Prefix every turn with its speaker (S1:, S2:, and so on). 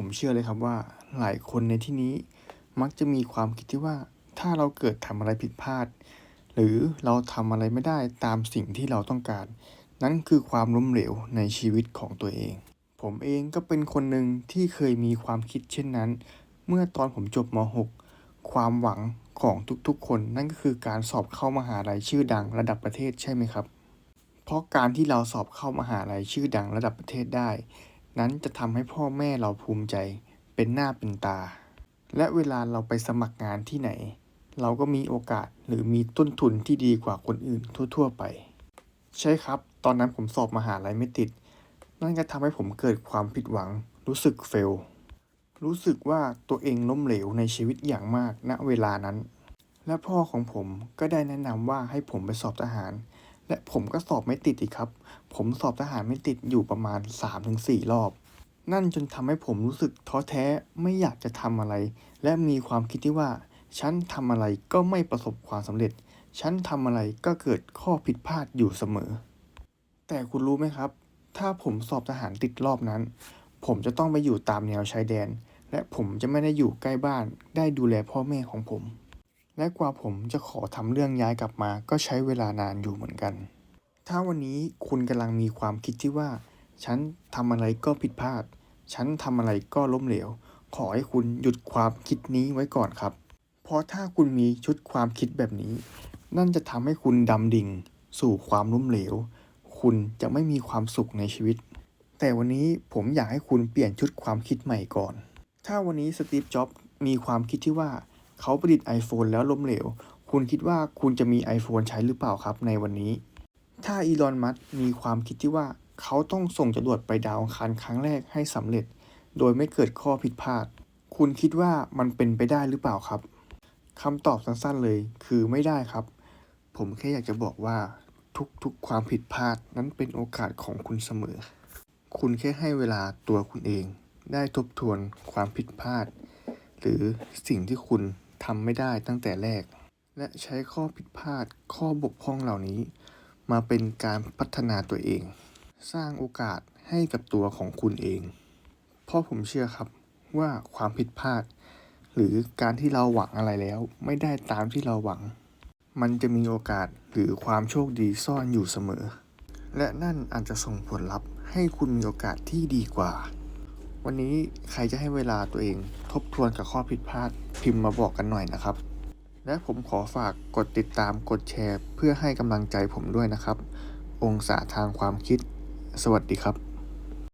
S1: ผมเชื่อเลยครับว่าหลายคนในที่นี้มักจะมีความคิดที่ว่าถ้าเราเกิดทำอะไรผิดพลาด หรือเราทำอะไรไม่ได้ตามสิ่งที่เราต้องการ นั่นคือความล้มเหลวในชีวิตของตัวเอง ผมเองก็เป็นคนหนึ่งที่เคยมีความคิดเช่นนั้น เมื่อตอนผมจบม .6 ความหวังของทุกๆ คนนั่นก็คือการสอบเข้ามหาลัยชื่อดังระดับประเทศใช่ไหมครับ เพราะการที่เราสอบเข้ามหาลัยชื่อดังระดับประเทศได้ นั้นจะทำให้พ่อแม่เราภูมิใจเป็นหน้าเป็นตา และเวลาเราไปสมัครงานที่ไหน เราก็มีโอกาสหรือมีต้นทุนที่ดีกว่าคนอื่นทั่ว ๆ ไป ใช่ครับ ตอนนั้นผมสอบมหาลัยไม่ติด นั่นก็ทำให้ผมเกิดความผิดหวัง รู้สึกเฟล รู้สึกว่าตัวเองล้มเหลวในชีวิตอย่างมากณเวลานั้น และพ่อของผมก็ได้แนะนำว่าให้ผมไปสอบทหาร และผมก็สอบไม่ติดอีกครับ ผมสอบทหารไม่ติดอยู่ประมาณ 3-4 รอบ นั่นจนทำให้ผมรู้สึกท้อแท้ไม่อยากจะทำอะไร และมีความคิดที่ว่า ฉันทำอะไรก็ไม่ประสบความสำเร็จ ฉันทำอะไรก็เกิดข้อผิดพลาดอยู่เสมอ แต่คุณรู้ไหมครับ ถ้าผมสอบทหารติดรอบนั้น ผมจะต้องไปอยู่ตามแนวชายแดน และผมจะไม่ได้อยู่ใกล้บ้าน ได้ดูแลพ่อแม่ของผม และกว่าผมจะขอทำเรื่องย้ายกลับมา ก็ใช้เวลานานอยู่เหมือนกัน ถ้าวันนี้คุณกำลังมีความคิดที่ว่า ฉันทำอะไรก็ผิดพลาด ฉันทำอะไรก็ล้มเหลว ขอให้คุณหยุดความคิดนี้ไว้ก่อนครับ เพราะถ้าคุณมีชุดความคิดแบบนี้ นั่นจะทำให้คุณดำดิ่ง สู่ความล้มเหลว คุณจะไม่มีความสุขในชีวิต แต่วันนี้ผมอยากให้คุณเปลี่ยนชุดความคิดใหม่ก่อน ถ้าวันนี้สตีฟ จ็อบส์มีความคิดที่ว่า เขาประดิษฐ์ iPhone แล้วล้มเหลว คุณคิดว่าคุณจะมี iPhone ใช้หรือเปล่าครับในวันนี้ ถ้าอีลอน มัสมีความคิดที่ว่าเขาต้องส่งจรวดไปดาวอังคารครั้งแรกให้สำเร็จ โดยไม่เกิดข้อผิดพลาด คุณคิดว่ามันเป็นไปได้หรือเปล่าครับคำตอบสั้นๆเลยคือไม่ได้ครับ ผมแค่อยากจะบอกว่าทุกๆความผิดพลาดนั้นเป็นโอกาสของคุณเสมอ คุณแค่ให้เวลาตัวคุณเอง ได้ทบทวนความผิดพลาด หรือสิ่งที่คุณ ทำไม่ได้ตั้งแต่แรก และใช้ข้อผิดพลาดข้อบกพร่องเหล่านี้ มาเป็นการพัฒนาตัวเอง สร้างโอกาสให้กับตัวของคุณเอง เพราะผมเชื่อครับว่าความผิดพลาด หรือการที่เราหวังอะไรแล้ว ไม่ได้ตามที่เราหวัง มันจะมีโอกาสหรือความโชคดีซ่อนอยู่เสมอ และนั่นอาจจะส่งผลลัพธ์ให้คุณมีโอกาสที่ดีกว่า วันนี้ใครจะให้เวลาตัวเอง ทบทวนกับข้อผิดพลาดพิมพ์มาบอกกันหน่อยนะครับ และผมขอฝากกดติดตามกดแชร์ เพื่อให้กำลังใจผมด้วยนะครับ องศาทางความคิด สวัสดีครับ